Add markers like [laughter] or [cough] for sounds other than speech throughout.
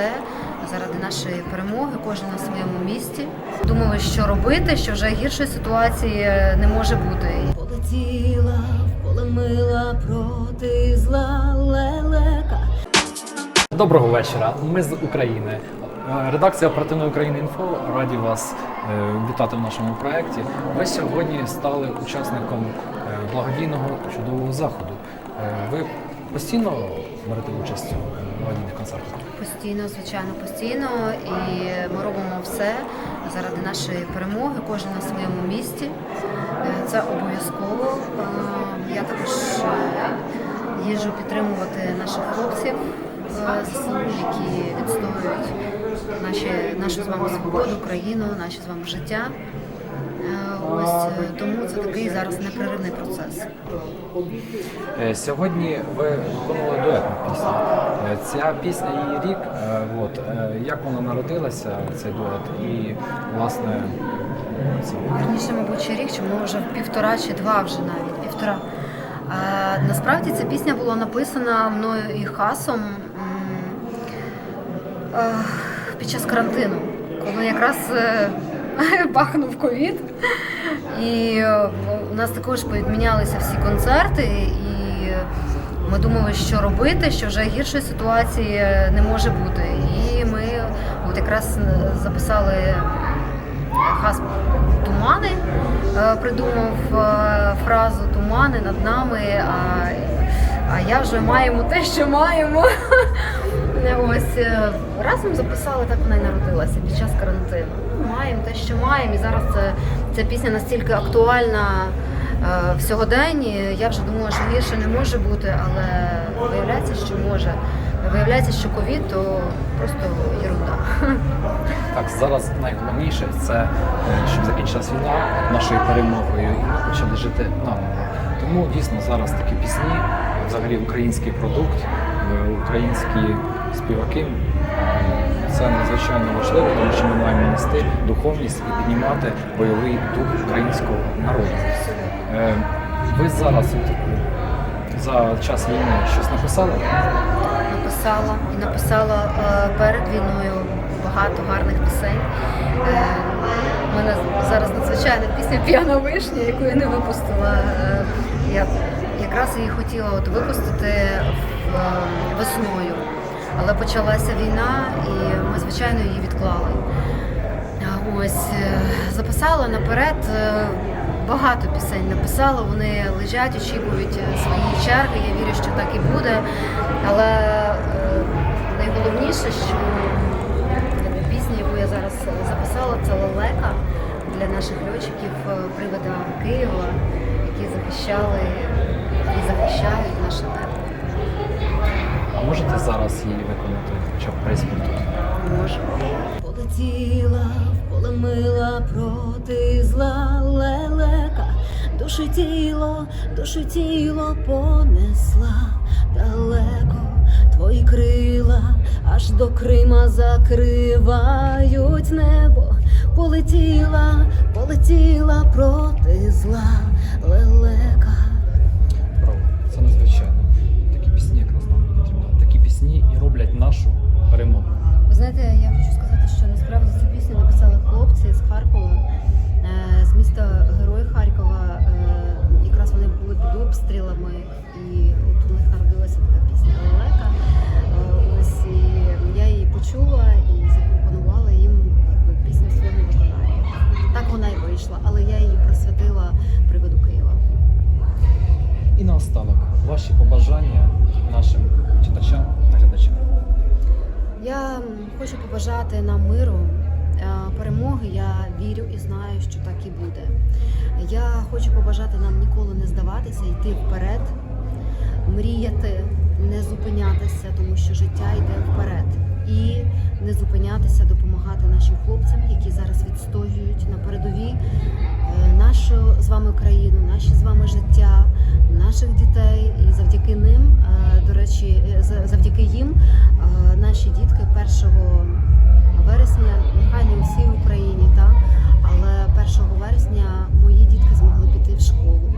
все заради нашої перемоги, кожен на своєму місці. Думали, що робити, що вже гіршої ситуації е, не може бути. Полетіла, полемила проти зла лелека. Доброго вечора. Ми з України. Е, Редакція оперативної України інфо раді вас е, вітати в нашому проєкті. Ви сьогодні стали учасником благодійного чудового заходу. Ви постійно берете участь у благодійних концертах? Постійно, звичайно, постійно, і ми робимо все заради нашої перемоги, кожен на своєму місці. Е, Це обов'язково. Е, Я також е, їжджу підтримувати наших хлопців які відстоюють наші, нашу з вами свободу, країну, наше з вами життя. Е, Ось е, тому це такий зараз непреривний процес. Е, Сьогодні ви виконували дуетну пісню. Ця пісня її рік. От як вона народилася, цей дует, і власне це Вірніше, мабуть, ще рік, чому вже півтора чи два вже навіть півтора. Насправді ця пісня була написана мною і Хасом під час карантину, коли якраз [laughs] бахнув ковід. І е, у нас також повідмінялися всі концерти, і ми думали, що робити, що вже гіршої ситуації е, не може бути. І ми от якраз е, записали хас тумани, е, придумав е, фразу тумани над нами, а я вже маємо те, що маємо. [laughs] Е, разом записали, так вона й народилася під час карантину. Маємо те, що маємо. І зараз це, ця пісня настільки актуальна е, в сьогоденні. Я вже думала, що гірше не може бути, але виявляється, що може. Виявляється, що ковід то просто ерунда. [laughs] Так, зараз найголовніше це е, щоб закінчилась війна нашою перемогою, і почали жити наново. Тому дійсно зараз такі пісні, взагалі український продукт, українські співаки. е, Це надзвичайно важливо, тому що ми маємо нести духовність і піднімати бойовий дух українського народу. Е, Ви зараз за час війни щось написали? написала і написала е, перед війною багато гарних пісень. Е, У мене зараз надзвичайна пісня П'яна вишня, яку я не випустила. Е, Я якраз її хотіла от випустити е, весною, але почалася війна, і ми, звичайно, її відклали. Ось е, записала наперед е, багато пісень. Написала, вони лежать, очікують е, свої черги. Я вірю, що так і буде. Але е, найголовніше, що пісня, яку я зараз записала, це лелека для наших льотчиків е, привода Києва, які захищали і захищають наше небо. А можете зараз її виконати, хоча б приспів тут? Може. Полетіла, полемила проти зла лелека, душі тіло, душі тіло понесла далеко. Твої крила аж до Крима закривають небо. Полетіла, полетіла проти зла лелека. Наостанок, ваші побажання нашим читачам та глядачам. Я хочу побажати нам миру, е, перемоги. Я вірю і знаю, що так і буде. Я хочу побажати нам ніколи не здаватися, йти вперед, мріяти, не зупинятися, тому що життя йде вперед. І не зупинятися, допомагати вами країну, наші з вами життя, наших дітей. І завдяки ним, е, до речі, е, завдяки їм е, наші дітки 1 вересня, нехай не всі в Україні, та, але 1 вересня мої дітки змогли піти в школу.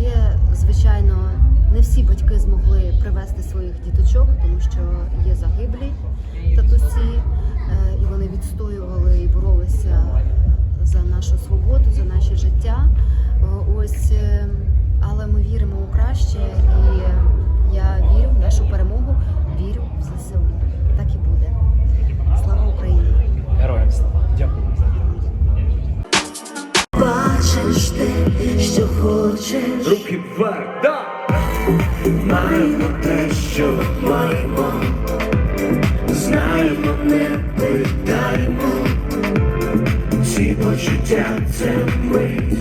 Є, звичайно, не всі батьки змогли привезти своїх діточок, тому що є загиблі татусі, і вони відстоювали наше життя. Е, Ось, е, але ми віримо у краще, і я вірю в нашу перемогу, вірю в ЗСУ. Так і буде. Слава Україні! Героям слава. Дякую. Бачиш те, що хочеш, Руки вверх, да! маємо те, що маємо, ці почуття це ми.